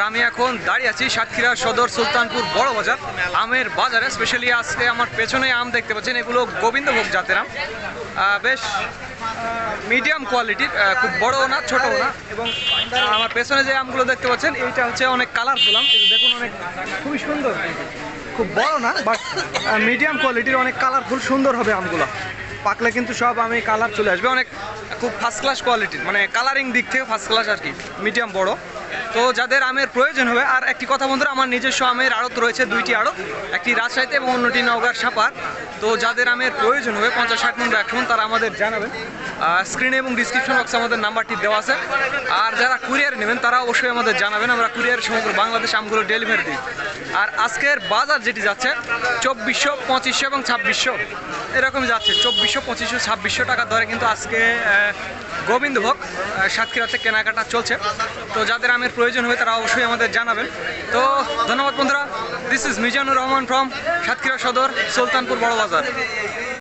আর আমি এখন দাঁড়িয়ে আছি সাতক্ষীরা সদর সুলতানপুর বড় বাজার, আমের বাজারে। স্পেশালি আজকে আমার পেছনে আম দেখতে পাচ্ছেন, এগুলো গোবিন্দভোগ জাতের আম। বেশ মিডিয়াম কোয়ালিটির খুব বড়ও না, ছোটও না। এবং আমার পেছনে যে আমগুলো দেখতে পাচ্ছেন, এইটা হচ্ছে অনেক কালারফুল আম। দেখুন অনেক খুবই সুন্দর। খুব বড় না বাট মিডিয়াম কোয়ালিটির অনেক কালারফুল সুন্দর হবে আমগুলো। পাকলে কিন্তু সব আমি কালার চলে আসবে। অনেক খুব ফার্স্ট ক্লাস কোয়ালিটির মানে কালারিং দিক থেকে ফার্স্ট ক্লাস আর কি মিডিয়াম বড়। তো যাদের আমের প্রয়োজন হবে, আর একটি কথা বন্ধুরা, আমার নিজস্ব আমের আড়ত রয়েছে দুইটি আড়ত, একটি রাজশাহীতে এবং অন্যটি নওগাঁর সাপার। তো যাদের আমের প্রয়োজন হবে, পঞ্চাশ ষাট বা একশো তারা আমাদের জানাবেন। স্ক্রিনে এবং ডিসক্রিপশন বক্সে আমাদের নাম্বারটি দেওয়া আছে। আর যারা কুরিয়ার নেবেন, তারা অবশ্যই আমাদের জানাবেন। আমরা কুরিয়ার সমগ্র বাংলাদেশ আমগুলো ডেলিভারি দিই। আর আজকের বাজার যেটি যাচ্ছে, চব্বিশশো পঁচিশশো এবং ছাব্বিশশো। এরকমই যাচ্ছে, চব্বিশশো পঁচিশশো, ছাব্বিশশো টাকা ধরে কিন্তু আজকে গোবিন্দভোগ সাতক্ষীরাতে কেনাকাটা চলছে। তো যাদের আমের প্রয়োজন হবে, তারা অবশ্যই আমাদের জানাবেন। তো ধন্যবাদ বন্ধুরা। This is Mizanur Rahman from Satkhira Sadar, Sultanpur বড় বাজার